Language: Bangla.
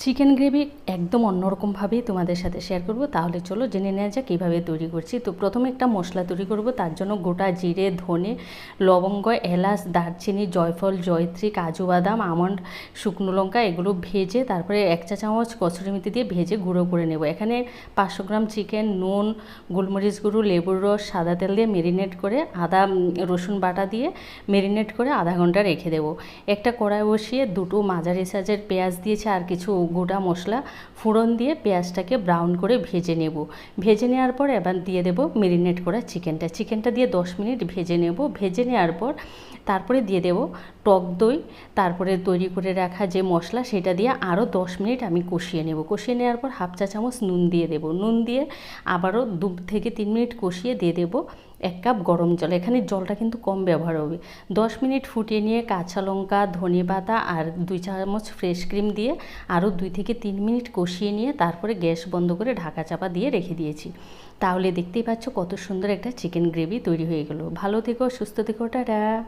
চিকেন গ্রেভি একদম অন্যরকমভাবেই তোমাদের সাথে শেয়ার করব। তাহলে চলো জেনে নেওয়া যাক কীভাবে তৈরি করছি। তো প্রথমে একটা মশলা তৈরি করব। তার জন্য গোটা জিরে, ধনে, লবঙ্গ, এলাচ, দারচিনি, জয়ফল, জয়ত্রী, কাজু বাদাম, আমন্ড, শুকনো লঙ্কা এগুলো ভেজে তারপরে এক চা চামচ কসুরি মেথি দিয়ে ভেজে গুঁড়ো করে নেব। এখানে পাঁচশো গ্রাম চিকেন, নুন, গোলমরিচ গুঁড়ো, লেবুর রস, সাদা তেল দিয়ে মেরিনেট করে আদা রসুন বাটা দিয়ে মেরিনেট করে আধা ঘণ্টা রেখে দেবো। একটা কড়াই বসিয়ে দুটো মাঝারি সাইজের পেঁয়াজ দিয়েছে আর কিছু গোটা মশলা ফোড়ন দিয়ে পেঁয়াজটাকে ব্রাউন করে ভেজে নেব। ভেজে নেওয়ার পর এবার দিয়ে দেবো মেরিনেট করা চিকেনটা চিকেনটা দিয়ে দশ মিনিট ভেজে নেব। ভেজে নেওয়ার পর তারপরে দিয়ে দেব টক দই। তারপরে তৈরি করে রাখা যে মশলা সেটা দিয়ে আরও দশ মিনিট আমি কষিয়ে নেব। কষিয়ে নেওয়ার পর হাফ চা চামচ নুন দিয়ে দেব। নুন দিয়ে আবারও দু থেকে তিন মিনিট কষিয়ে দিয়ে দেব। এক কাপ গরম জল, এখানে জলটা কিন্তু কম ব্যবহার হবে। দশ মিনিট ফুটিয়ে নিয়ে কাঁচা লঙ্কা, ধনে পাতা আর দুই চামচ ফ্রেশ ক্রিম দিয়ে আরও দুই থেকে তিন মিনিট কষিয়ে নিয়ে তারপরে গ্যাস বন্ধ করে ঢাকা চাপা দিয়ে রেখে দিয়েছি। তাহলে দেখতেই পাচ্ছ কত সুন্দর একটা চিকেন গ্রেভি তৈরি হয়ে গেল। ভালো থেকো, সুস্থ থেকো, টাটা!